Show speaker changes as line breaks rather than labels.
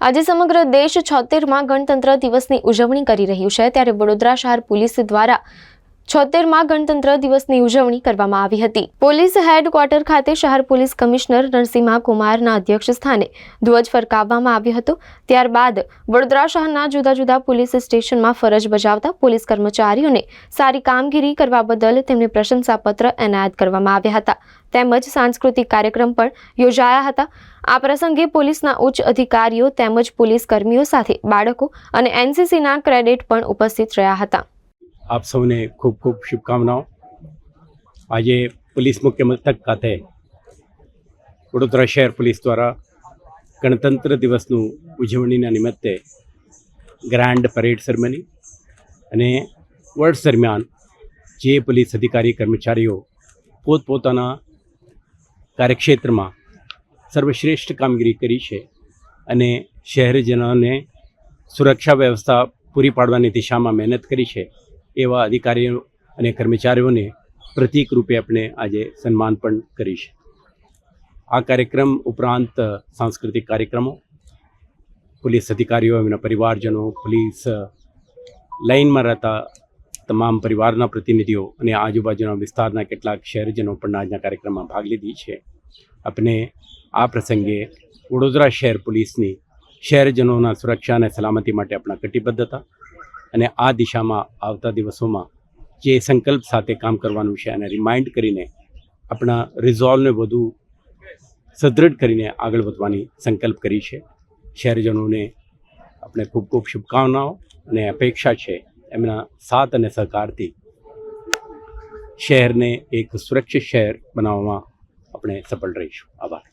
આજે સમગ્ર દેશ છોતેરમાં ગણતંત્ર દિવસની ઉજવણી કરી રહ્યું છે. ત્યારે વડોદરા શહેર પોલીસ દ્વારા છોતેરમાં ગણતંત્ર દિવસની ઉજવણી કરવામાં આવી હતી. પોલીસ હેડક્વાર્ટર ખાતે શહેર પોલીસ કમિશનર નરસિંહા કુમારના અધ્યક્ષ સ્થાને ધ્વજ ફરકાવવામાં આવ્યો હતો. ત્યારબાદ વડોદરા શહેરના જુદા જુદા પોલીસ સ્ટેશનમાં ફરજ બજાવતા પોલીસ કર્મચારીઓને સારી કામગીરી કરવા બદલ તેમને પ્રશંસાપત્ર એનાયત કરવામાં આવ્યા હતા. તેમજ સાંસ્કૃતિક કાર્યક્રમ પણ યોજાયા હતા. આ પ્રસંગે પોલીસના ઉચ્ચ અધિકારીઓ તેમજ પોલીસ કર્મીઓ સાથે બાળકો અને એનસીસીના ક્રેડિટ પણ ઉપસ્થિત રહ્યા હતા.
આપ સૌને ખૂબ ખૂબ શુભકામનાઓ. આજે પોલીસ મુખ્ય મથક ખાતે વડોદરા શહેર પોલીસ દ્વારા ગણતંત્ર દિવસનું ઉજવણીના નિમિત્તે ગ્રાન્ડ પરેડ સેરેમની અને વર્ષ દરમિયાન જે પોલીસ અધિકારી કર્મચારીઓ પોતપોતાના કાર્યક્ષેત્રમાં સર્વશ્રેષ્ઠ કામગીરી કરી છે અને શહેરજનોને સુરક્ષા વ્યવસ્થા પૂરી પાડવાની દિશામાં મહેનત કરી છે. એવા અધિકારીઓ અને કર્મચારીઓને પ્રતિક રૂપે આપણે આજે સન્માન પણ કરી છે. આ કાર્યક્રમ ઉપરાંત સાંસ્કૃતિક કાર્યક્રમો, પોલીસ અધિકારીઓ, એમના પરિવારજનો, પોલીસ લાઇનમાં રહેતા તમામ પરિવારના પ્રતિનિધિઓ અને આજુબાજુના વિસ્તારના કેટલાક શહેરજનો પણ આજના કાર્યક્રમમાં ભાગ લીધી છે. આપણે આ પ્રસંગે વડોદરા શહેર પોલીસની શહેરજનોના સુરક્ષા અને સલામતી માટે આપણા કટિબદ્ધતા અને આ દિશામાં આવતા દિવસોમાં જે સંકલ્પ સાથે કામ કરવાનું છે અને રિમાઇન્ડ કરીને આપણા રિઝોલ્વને વધુ સદૃઢ કરીને આગળ વધવાની સંકલ્પ કરી છે. શહેરજનોને આપણે ખૂબ ખૂબ શુભકામનાઓ અને અપેક્ષા છે એમના સાથ અને સહકારથી શહેરને એક સુરક્ષિત શહેર બનાવવામાં આપણે સફળ રહીશું. આભાર.